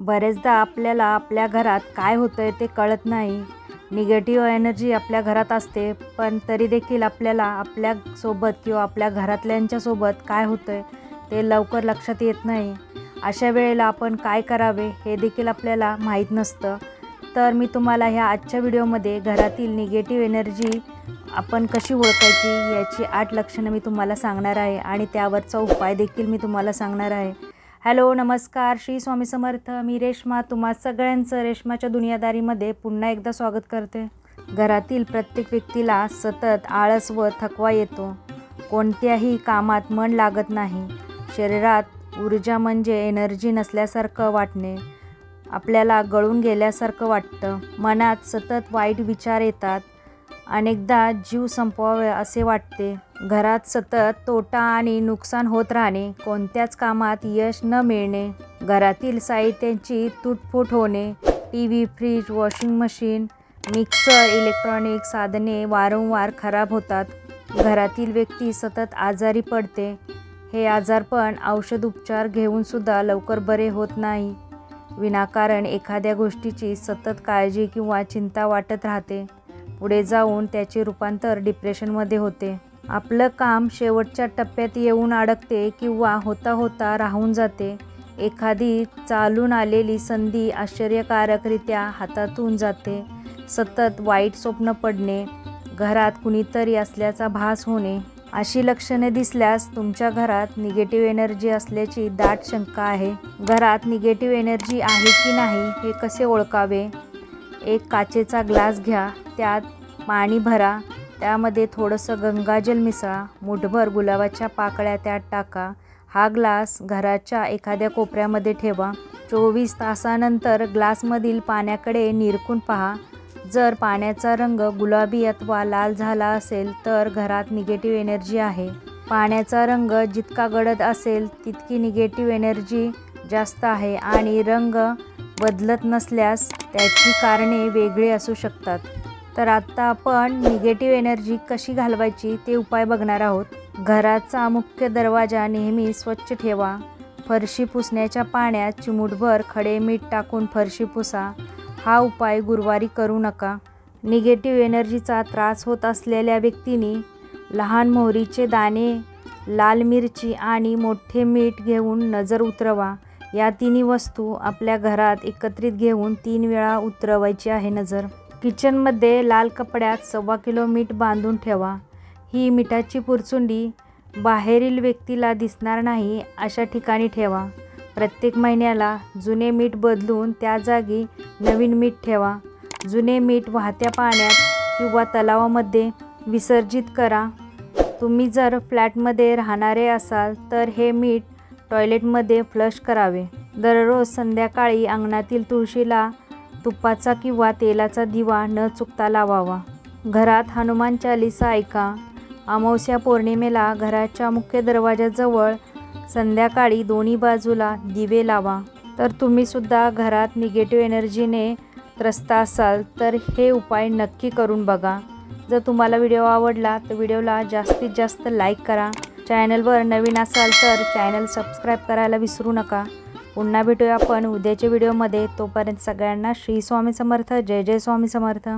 बरेचदा आपल्याला आपल्या घरात काय होतं आहे ते कळत नाही. निगेटिव्ह एनर्जी आपल्या घरात असते पण तरी देखील आपल्याला आपल्यासोबत किंवा आपल्या घरातल्यांच्यासोबत काय होतं आहे ते लवकर लक्षात येत नाही. अशा वेळेला आपण काय करावे हे देखील आपल्याला माहीत नसतं. तर मी तुम्हाला ह्या आजच्या व्हिडिओमध्ये घरातील निगेटिव्ह एनर्जी आपण कशी ओळखायची याची आठ लक्षणं मी तुम्हाला सांगणार आहे आणि त्यावरचा उपाय देखील मी तुम्हाला सांगणार आहे. हॅलो नमस्कार. श्री स्वामी समर्थ. मी रेश्मा. तुम्हा सगळ्यांचं रेश्माच्या दुनियादारीमध्ये पुन्हा एकदा स्वागत करते. घरातील प्रत्येक व्यक्तीला सतत आळस व थकवा येतो. कोणत्याही कामात मन लागत नाही. शरीरात ऊर्जा म्हणजे एनर्जी नसल्यासारखं वाटणे. आपल्याला गळून गेल्यासारखं वाटतं. मनात सतत वाईट विचार येतात. अनेकदा जीव संपवावे असे वाटते. घरात सतत तोटा आणि नुकसान होत राहणे कोणत्याच कामात यश न मिळणे घरातील साहित्यांची तुटफूट होणे T V fridge washing machine mixer electronic साधने वारंवार खराब होतात. घरातील व्यक्ती सतत आजारी पडते. हे आजारपण औषध उपचार घेऊनसुद्धा लवकर बरे होत नाही. विनाकारण एखाद्या गोष्टीची सतत काळजी किंवा चिंता वाटत राहते. पुढे जाऊन त्याचे रूपांतर डिप्रेशनमध्ये होते. आपलं काम शेवटच्या टप्प्यात येऊन अडकते किंवा होता होता राहून जाते. एखादी चालून आलेली संधी आश्चर्यकारकरित्या हातातून जाते. सतत वाईट स्वप्न पडणे घरात कुणीतरी असल्याचा भास होणे अशी लक्षणे दिसल्यास तुमच्या घरात निगेटिव्ह एनर्जी असल्याची दाट शंका आहे. घरात निगेटिव्ह एनर्जी आहे की नाही हे कसे ओळखावे? एक काचेचा ग्लास घ्या त्यात पाणी भरा त्यामध्ये थोडंसं गंगाजल मिसळा मुठभर गुलाबाच्या पाकळ्या त्यात टाका. हा ग्लास घराच्या एखाद्या कोपऱ्यामध्ये ठेवा. चोवीस तासानंतर ग्लासमधील पाण्याकडे निरकून पहा. जर पाण्याचा रंग गुलाबी अथवा लाल झाला असेल तर घरात निगेटिव्ह एनर्जी आहे. पाण्याचा रंग जितका गडद असेल तितकी निगेटिव्ह एनर्जी जास्त आहे आणि रंग बदलत नसल्यास त्याची कारणे वेगळी असू शकतात. तर आत्ता आपण निगेटिव्ह एनर्जी कशी घालवायची ते उपाय बघणार आहोत. घराचा मुख्य दरवाजा नेहमी स्वच्छ ठेवा. फरशी पुसण्याच्या पाण्यात चिमूटभर खडे मीठ टाकून फरशी पुसा. हा उपाय गुरुवारी करू नका. निगेटिव्ह एनर्जीचा त्रास होत असलेल्या व्यक्तीने लहान मोहरीचे दाणे लाल मिरची आणि मोठे मीठ घेऊन नजर उतरवा. या तिन्ही वस्तू आपल्या घरात एकत्रित घेऊन तीन वेळा उतरवायची आहे नजर. किचनमध्ये लाल कपड्यात सव्वा किलो मीठ बांधून ठेवा. ही मिठाची पुरचुंडी बाहेरील व्यक्तीला दिसणार नाही अशा ठिकाणी ठेवा. प्रत्येक महिन्याला जुने मीठ बदलून त्या जागी नवीन मीठ ठेवा. जुने मीठ वाहत्या पाण्यात किंवा तलावामध्ये विसर्जित करा. तुम्ही जर फ्लॅटमध्ये राहणारे असाल तर हे मीठ टॉयलेटमध्ये फ्लश करावे. दररोज संध्याकाळी अंगणातील तुळशीला तुपाचा किंवा तेलाचा दिवा न चुकता लावावा. घरात हनुमान चालिसा ऐका. अमावस्या पौर्णिमेला घराच्या मुख्य दरवाजाजवळ संध्याकाळी दोन्ही बाजूला दिवे लावा. तर तुम्हीसुद्धा घरात निगेटिव्ह एनर्जीने त्रस्त असाल तर हे उपाय नक्की करून बघा. जर तुम्हाला व्हिडिओ आवडला तर व्हिडिओला जास्तीत जास्त लाईक करा. चॅनलवर नवीन असाल तर चॅनल सबस्क्राईब करायला विसरू नका. पुन्हा भेटूया आपण उद्याच्या व्हिडिओमध्ये. तोपर्यंत सगळ्यांना श्री स्वामी समर्थ. जय जय स्वामी समर्थ.